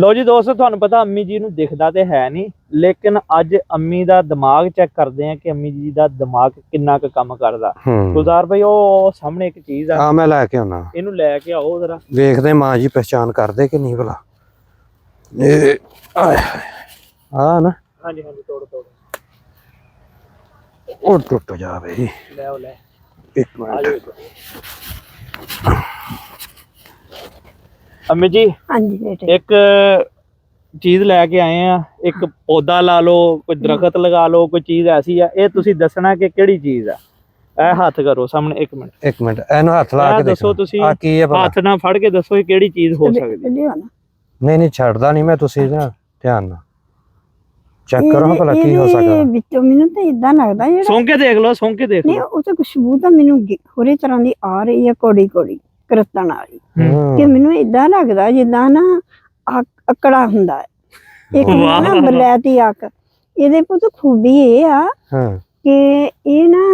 ਲੋ ਜੀ ਦੋਸਤੋ ਤੁਹਾਨੂੰ ਪਤਾ ਅੰਮੀ ਜੀ ਨੂੰ ਦਿਖਦਾ ਤੇ ਹੈ ਨਹੀਂ ਲੇਕਿਨ ਅੱਜ ਅੰਮੀ ਦਾ ਦਿਮਾਗ ਚੈੱਕ ਕਰਦੇ ਆ ਕਿ ਅੰਮੀ ਜੀ ਦਾ ਦਿਮਾਗ ਕਿੰਨਾ ਕੁ ਕੰਮ ਕਰਦਾ। ਗੁਜ਼ਾਰ ਭਾਈ ਉਹ ਸਾਹਮਣੇ ਇੱਕ ਚੀਜ਼ ਆ। ਆ ਮੈਂ ਲੈ ਕੇ ਆਉਣਾ। ਇਹਨੂੰ ਲੈ ਕੇ ਆਓ ਜ਼ਰਾ। ਵੇਖਦੇ ਮਾਂ ਜੀ ਪਛਾਣ ਕਰਦੇ ਕਿ ਨਹੀਂ ਭਲਾ। ਇਹ ਆ ਨਾ। ਹਾਂਜੀ ਹਾਂਜੀ ਤੋੜ ਤੋੜ। ਉਹ ਟੁੱਟ ਜਾਵੇ। ਜੀ। ਲੈ ਆਓ ਲੈ। ਇੱਕ ਮਿੰਟ। ਅੰਮੀ ਜੀ ਹਾਂਜੀ ਬੇਟੇ ਇੱਕ ਚੀਜ਼ ਲੈ ਕੇ ਆਏ ਆ ਇੱਕ ਪੌਦਾ ਲਾ ਲਓ ਕੋਈ ਦਰਖਤ ਲਗਾ ਲਓ ਕੋਈ ਚੀਜ਼ ਐਸੀ ਆ ਇਹ ਤੁਸੀਂ ਦੱਸਣਾ ਕਿ ਕਿਹੜੀ ਚੀਜ਼ ਆ? ਇਹ ਹੱਥ ਕਰੋ ਸਾਹਮਣੇ ਇੱਕ ਮਿੰਟ। ਇੱਕ ਮਿੰਟ ਇਹਨੂੰ ਹੱਥ ਲਾ ਇਹ ਕੇ ਦੱਸੋ ਦੇਖੋ ਤੁਸੀਂ ਆ ਕੀ ਹੈ ਭਲਾ? ਹੱਥ ਨਾਲ ਫੜ ਕੇ ਦੱਸੋ ਇਹ ਕਿਹੜੀ ਚੀਜ਼ ਹੋ ਸਕਦੀ ਨਾ ਨਹੀਂ ਨਹੀਂ ਛੱਡਦਾ ਨਹੀਂ ਮੈਂ ਤੁਸੀਂ ਨਾ ਧਿਆਨ ਨਾਲ। ਚੈੱਕ ਕਰੋ ਇਹਦੇ- ਭਲਾ ਕੀ ਹੋ ਇਹਦੇ ਸਕਦਾ। ਵਿੱਚੋਂ ਮੈਨੂੰ ਤਾਂ ਇਦਾਂ ਲੱਗਦਾ ਜਿਹੜਾ ਸੌਂ ਕੇ ਦੇਖ ਲਓ ਸੌਂ ਕੇ ਦੇਖ ਨਹੀਂ ਲਓ ਉਹ ਤਾਂ ਖੁਸ਼ਬੂ ਤਾਂ ਮੈਨੂੰ ਗਿ- ਹੋਰੇ ਤਰ੍ਹਾਂ ਦੀ ਆ ਰਹੀ ਹੈ ਕੋੜੀ ਕੋੜੀ ਕਰਤਣ ਵਾਲੀ। ਕਿ ਮੈਨੂੰ ਇਦਾਂ ਲੱਗਦਾ ਜਿੱਦਾਂ ਨਾ ਅੱਕ- ਅਕੜਾ ਹੁੰਦਾ ਹੈ। ਇੱਕ ਨਾ ਵਾਹ। ਬਲੈਤੀ ਅੱਕ। ਇਹਦੇ ਪੁੱਤ ਖੂਬੀ ਇਹ ਆ ਹਾਂ। ਕਿ ਇਹ ਨਾ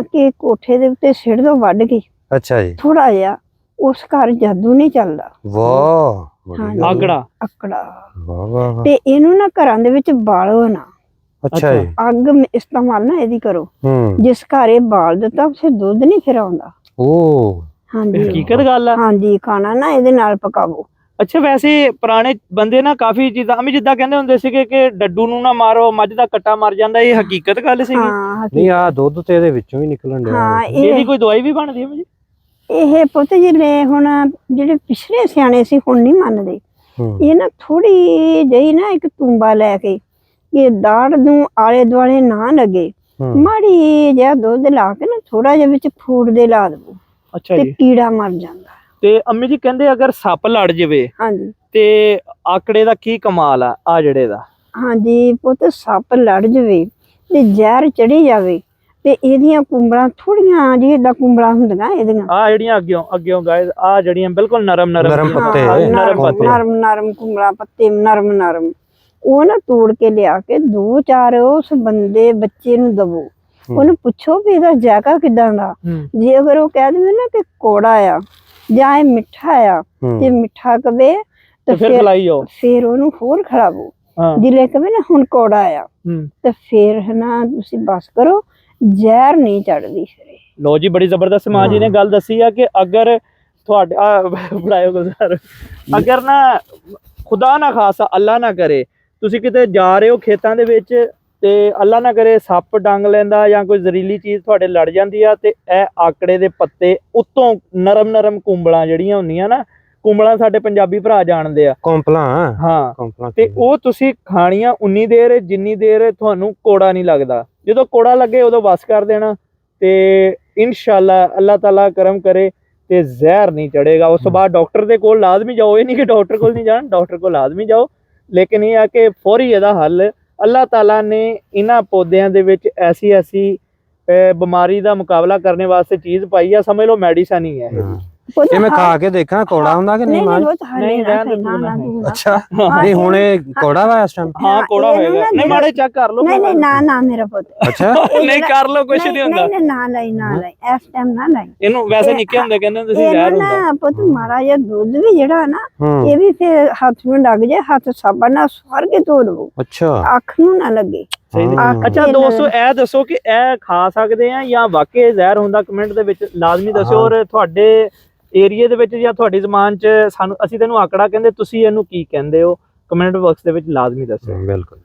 ਕਿ ਕੋਠੇ ਦੇ ਉੱਤੇ ਸਿੜ ਦੋ ਵੱਢ ਕੇ ਅੱਛਾ ਜੀ। ਥੋੜਾ ਜਿਹਾ ਉਸ ਘਰ ਜਾਦੂ ਨਹੀਂ ਚੱਲਦਾ। ਵਾਹ। ਆਗੜਾ ਅਕੜਾ। ਵਾਹ ਵਾਹ। ਤੇ ਇਹਨੂੰ ਨਾ ਘਰਾਂ ਦੇ ਵਿੱਚ ਬਾਲੋ ਨਾ। ਅੱਛਾ ਜੀ। ਅੱਗ ਇਸਤੇਮਾਲ ਨਾ ਇਹਦੀ ਕਰੋ। ਹੂੰ। ਜਿਸ ਘਰ ਇਹ ਬਾਲ ਦਿੱਤਾ ਉਸੇ ਦੁੱਧ ਨਹੀਂ ਫਿਰ ਆਉਂਦਾ। ਇਹ ਹਾਂਜੀ। ਹਕੀਕਤ ਗੱਲ ਆ? ਹਾਂਜੀ ਖਾਣਾ ਨਾ ਇਹਦੇ ਨਾਲ ਪਕਾਵੋ। ਅੱਛਾ ਵੈਸੇ ਪੁਰਾਣੇ ਬੰਦੇ ਨਾ ਕਾਫੀ ਚੀਜ਼ਾਂ ਅਮੀ ਜਿੱਦਾਂ ਕਹਿੰਦੇ ਹੁੰਦੇ ਸੀਗੇ ਕਿ ਡੱਡੂ ਨੂੰ ਨਾ ਮਾਰੋ ਮੱਝ ਦਾ ਕੱਟਾ ਮਰ ਜਾਂਦਾ ਇਹ ਹਕੀਕਤ ਗੱਲ ਸੀਗੀ। ਹਾਂ ਨਹੀਂ ਆ ਦੁੱਧ ਤੇ ਇਹਦੇ ਵਿੱਚੋਂ ਵੀ ਨਿਕਲਣ ਡਿਆ ਹਾਂ। ਇਹਦੀ ਇਹ ਕੋਈ ਦਵਾਈ ਵੀ ਬਣਦੀ ਹੈ ਜੀ ਇਹ ਪੁੱਤ ਜਿਹੜੇ ਹੁਣ ਜਿਹੜੇ ਪਿਛਲੇ ਸਿਆਣੇ ਸੀ ਹੁਣ ਨਹੀਂ ਮੰਨਦੇ। ਇਹ ਨਾ ਥੋੜੀ ਜਿਹੀ ਨਾ ਇੱਕ ਤੂੰਬਾ ਲੈ ਕੇ ਇਹ ਦਾੜ ਨੂੰ ਆਲੇ ਦੁਆਲੇ ਨਾ ਲੱਗੇ। ਮਾੜੀ ਜਿਹਾ ਦੁੱਧ ਲਾ ਕੇ ਨਾ ਥੋੜਾ ਜਿਹਾ ਵਿੱਚ ਫੂਡ ਦੇ ਲਾ ਦਵੋ। ਅੱਛਾ ਤੇ ਜੀ। ਕੀੜਾ ਮਰ ਜਾਂਦਾ। ਤੇ ਅੰਮੀ ਜੀ ਕਹਿੰਦੇ ਅਗਰ ਸੱਪ ਲੜ ਜਾਵੇ ਹਾਂਜੀ। ਤੇ ਆਕੜੇ ਦਾ ਕੀ ਕਮਾਲ ਆ ਆ ਜਿਹੜੇ ਦਾ? ਹਾਂਜੀ ਪੁੱਤ ਸੱਪ ਲੜ ਜਵੇ ਤੇ ਜ਼ਹਿਰ ਚੜੀ ਜਾਵੇ ਤੇ ਇਹਦੀਆਂ ਕੁੰਬਲਾਂ ਥੋੜੀਆਂ ਜਿਹੀਆਂ ਕੁੰਬਲਾਂ ਹੁੰਦੀਆਂ ਇਹਦੀਆਂ। ਆ ਜਿਹੜੀਆਂ ਅੱਗਿਓਂ ਅੱਗਿਓਂ ਗਾਇਸ ਆ ਜਿਹੜੀਆਂ ਬਿਲਕੁਲ ਨਰਮ ਨਰਮ ਨਰਮ। ਪੱਤੇ, ਹਾਂ, ਨਰਮ ਨਰਮ ਪੱਤੇ। ਨਰਮ ਨਰਮ ਕੁੰਬਲਾਂ ਪੱਤੇ ਨਰਮ ਨਰਮ। ਉਹ ਨਾ ਤੋੜ ਕੇ ਲਿਆ ਕੇ ਦੋ ਚਾਰ ਉਸ ਬੰਦੇ ਬੱਚੇ ਨੂੰ ਦਵੋ। ਉਹਨੂੰ ਪੁੱਛੋ ਵੀ ਇਹਦਾ ਜਾਕਾ ਕਿਦਾਂ ਦਾ। ਜੇ ਅਗਰ ਉਹ ਕਹਿ ਦੇਵੇ ਨਾ ਕਿ ਕੋੜਾ ਆ ਜਾਂ ਇਹ ਮਿੱਠਾ ਆ ਜੇ ਮਿੱਠਾ ਕਵੇ ਤੇ ਫਿਰ ਖਲਾਈ ਜਾਓ। ਫਿਰ ਉਹਨੂੰ ਹੋਰ ਖੜਾਵੋ ਹਾਂ। ਜਿਲੇ ਕਵੇ ਨਾ ਹੁਣ ਕੋੜਾ ਆ ਤੇ ਫਿਰ ਨਾ ਤੁਸੀਂ ਬਸ ਕਰੋ ਜ਼ਹਿਰ ਨਹੀਂ ਚੜਦੀ ਫਿਰ। ਲੋ ਜੀ ਬੜੀ ਜ਼ਬਰਦਸਤ ਮਾਂ ਜੀ ਨੇ ਗੱਲ ਦੱਸੀ ਆ ਕਿ ਅਗਰ ਤੁਹਾਡੇ ਆ ਬੁਲਾਇਓ ਗੁਜ਼ਾਰ ਅਗਰ ਨਾ ਖੁਦਾ ਨਾ ਖਾਸਾ ਅੱਲਾ ਨਾ ਕਰੇ ਤੁਸੀਂ ਕਿਤੇ ਜਾ ਰਹੇ ਹੋ ਖੇਤਾਂ ਦੇ ਵਿੱਚ ਤੇ ਅੱਲਾ ਨਾ ਕਰੇ ਸੱਪ ਡੰਗ ਲੈਂਦਾ ਜਾਂ ਕੋਈ ਜ਼ਹਿਰੀਲੀ ਚੀਜ਼ ਤੁਹਾਡੇ ਲੜ ਜਾਂਦੀ ਆ ਤੇ ਇਹ ਆਕੜੇ ਦੇ ਪੱਤੇ ਉੱਤੋਂ ਨਰਮ ਨਰਮ ਕੁੰਬਲਾਂ ਜਿਹੜੀਆਂ ਹੁੰਦੀਆਂ ਨਾ ਕੁੰਬਲਾਂ ਸਾਡੇ ਪੰਜਾਬੀ ਭਰਾ ਜਾਣਦੇ ਆ। ਕੰਪਲਾ ਹਾਂ। ਤੇ ਉਹ ਤੁਸੀਂ ਖਾਣੀਆਂ ਉਨੀ ਦੇਰ ਜਿੰਨੀ ਦੇਰ ਤੁਹਾਨੂੰ ਕੋੜਾ ਨਹੀਂ ਲੱਗਦਾ। ਜਦੋਂ ਕੋੜਾ ਲੱਗੇ ਉਦੋਂ ਬਸ ਕਰ ਦੇਣਾ। ਤੇ ਇਨਸ਼ਾਅੱਲਾ ਅੱਲਾਹ ਤਾਲਾ ਕਰਮ ਕਰੇ ਤੇ ਜ਼ਹਿਰ ਨਹੀਂ ਚੜੇਗਾ ਉਸ ਤੋਂ ਬਾਅਦ ਡਾਕਟਰ ਦੇ ਕੋਲ ਲਾਜ਼ਮੀ ਜਾਓ। ਇਹ ਨਹੀਂ ਕਿ ਡਾਕਟਰ ਕੋਲ ਨਹੀਂ ਜਾਣਾ ਡਾਕਟਰ ਕੋਲ ਲਾਜ਼ਮੀ ਜਾਓ। ਲੇਕਿਨ ਇਹ ਆ ਕਿ ਫੌਰੀ ਇਹਦਾ ਹੱਲ ਅੱਲਾਹ ਤਾਲਾ ਨੇ ਇਹਨਾਂ ਪੌਦਿਆਂ ਦੇ ਵਿੱਚ ਐਸੀ ਐਸੀ ਬਿਮਾਰੀ ਦਾ ਮੁਕਾਬਲਾ ਕਰਨ ਵਾਸਤੇ ਚੀਜ਼ ਪਾਈ ਆ, ਸਮਝ ਲਓ ਮੈਡੀਸਨ ਹੀ ਹੈ। ਇਹ ਇਹ ਮੈਂ ਖਾ ਕੇ ਦੇਖਾਂ ਕੋੜਾ ਹੁੰਦਾ ਕਿ ਨਹੀਂ ਨਹੀਂ ਮਾਂ ਨਹੀਂ ਰਹਿਣ। ਅੱਛਾ। ਨਹੀਂ ਇਹ- ਹੁਣ ਇਹ ਕੋੜਾ ਵਾ ਇਸ ਟਾਈਮ ਹਾਂ ਕੋੜਾ ਹੋਏਗਾ। ਨਹੀਂ ਮਾੜੇ ਚੈੱਕ ਕਰ ਲਓ ਨਹੀਂ ਨਹੀਂ ਨਾ ਨਾ ਮੇਰਾ ਪੁੱਤ। ਅੱਛਾ? ਨਹੀਂ ਕਰ ਲਓ ਕੁਝ ਨਹੀਂ ਹੁੰਦਾ। ਨਹੀਂ ਨਾ ਲਈ ਨਾ ਲਈ ਇਸ ਟਾਈਮ ਨਾ ਲਈ ਇਹਨੂੰ ਵੈਸੇ ਨਿੱਕੇ ਹੁੰਦੇ ਕਹਿੰਦੇ ਹੁੰਦੇ ਸੀ ਇਹ ਜ਼ਹਿਰ ਹੁੰਦਾ। ਨਾ ਪੁੱਤ ਮਾੜਾ ਜਿਹਾ ਦੁੱਧ ਵੀ ਜਿਹੜਾ ਨਾ ਇਹ ਵੀ ਫਿਰ ਹੱਥ ਨੂੰ ਲੱਗ ਜਾਏ ਹੱਥ ਸਾਬਣ ਨਾਲ ਸਵਾਰ ਕੇ ਧੋ ਲਵੋ। ਅੱਛਾ। ਅੱਖ ਨੂੰ ਨਾ ਲੱਗੇ। ਅੱਛਾ ਇਹ ਦੋਸਤੋ ਇਹ ਦੱਸੋ ਕਿ ਇਹ ਖਾ ਸਕਦੇ ਆ ਜਾਂ ਵਾਕਈ ਜ਼ਹਿਰ ਹੁੰਦਾ? ਕਮੈਂਟ ਦੇ ਵਿੱਚ ਲਾਜ਼ਮੀ ਦੱਸਿਓ। ਔਰ ਤੁਹਾਡੇ ਏਰੀਆ ਦੇ ਵਿੱਚ ਜਾਂ ਤੁਹਾਡੀ ਜ਼ਬਾਨ 'ਚ ਸਾਨੂੰ ਅਸੀਂ ਤੈਨੂੰ ਆਕੜਾ ਕਹਿੰਦੇ, ਤੁਸੀਂ ਇਹਨੂੰ ਕੀ ਕਹਿੰਦੇ ਹੋ? ਕਮੈਂਟ ਬਾਕਸ ਦੇ ਵਿੱਚ ਲਾਜ਼ਮੀ ਦੱਸਿਓ ਬਿਲਕੁਲ।